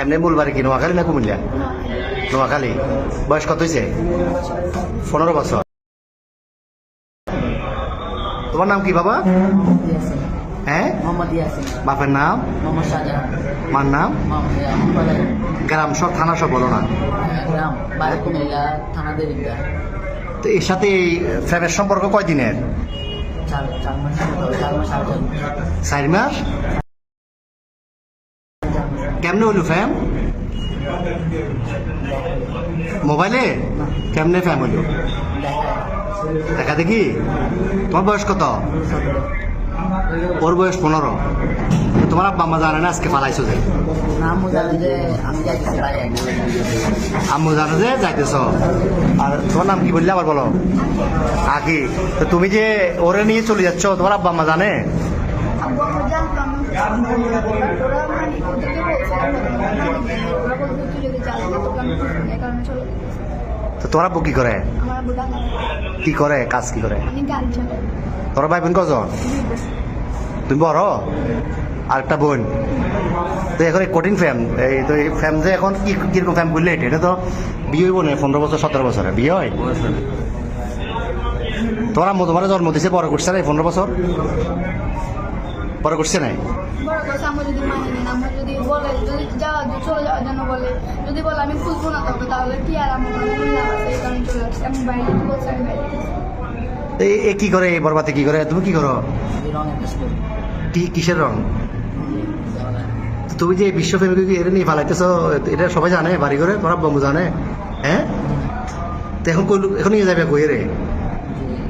এমনি বলবারি কি? নোয়াখালী না কুমিল্লা? নোয়াখালী। বয়স কত হয়েছে পনেরো বছর। তোমার নাম কি বাবা? হ্যাঁ? বাপের নাম? মার নাম? গ্রাম সব থানা সব বলো না। বাড়ি দেবিকা। তো এর সাথে ফ্রেমের সম্পর্ক কয়দিনের? চার চার মাস মতো, চার মাস আগে চার মাস কেমনে হইল ফ্যাম মোবাইলে কেমনে ফ্যাম হইল দেখা দেখি। তোমার বয়স কত? ওর বয়স পনেরো। তোমার আব্বা আম্মা জানে না আজকে পালাইছো যে? আম্মু জানে যে যাইতেছ। আর তোমার নাম কি বললে আবার বলো? আকি তুমি যে ওরে নিয়ে চলে যাচ্ছ, তোমার আব্বা আম্মা জানে? আমার জানতাম ওরা কি করে? কি করে? কাজ কি করে? তোর ভাই বোন কজন? তুমি বড়? আর একটা বোন। তো এখন এই কঠিন ফ্যাম এই তো এই ফ্যাম যে এখন কি কীরকম ফ্যাম বললে এটা? তো বিয়ে হইব না পনেরো বছর, সতেরো বছরে। বিয়ে হয়? হয়নি। তোমার জন্ম দিছে বড় করছে এই পনেরো বছর। বড় করছে নাই? বড় কথা আমরা যদি মানি নেন আমরা যদি বলে যদি যাওয়া চলে যাওয়ার জন্য বলে যদি বলে আমি খুঁজবো না তবে তাহলে কি আর আমার আছে এই কারণে চলে আসছে আমি বাইরে বলছি আমি বাইরে এ- কি করে এই বরবাতে কি করে? তুমি কি করো? কি কিসের রং? তুমি যে বিশ্ব ফ্যামিলি এটা নিয়ে ফালাইতেছ এটা সবাই জানে বাড়ি করে তোমার বম্বু জানে হ্যাঁ? তো এখন কই এখন নিয়ে যাবে কই রে পুলিশের দর্শক কি বলছে জিজ্ঞেস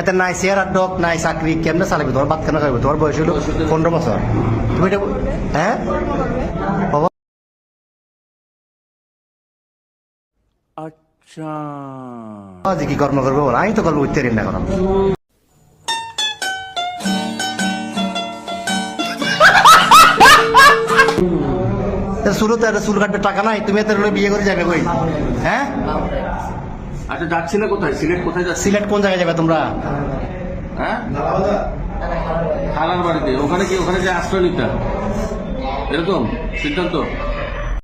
এতে নাই ডক নাই চাকরি কেমনে চালাবি? তোমার বাদ কেন খাইবে তোমার বয়স হলো পনেরো বছর তুমি এটা হ্যাঁ কর্ম আচ্ছা। কি কর্ম করব? আমি তো কর্ম করতে না শুরু একটা চুল কাটবে টাকা নাই। তুমি এত বিয়ে করে যাবে কই হ্যাঁ আচ্ছা যাচ্ছি না কোথায়? সিলেট কোথায় যাচ্ছি? সিলেট কোন জায়গায় যাবে তোমরা? হ্যাঁ? খালার বাড়িতে। ওখানে কি ওখানে যে আশ্রয় নিতে এরকম? সিদ্ধান্ত?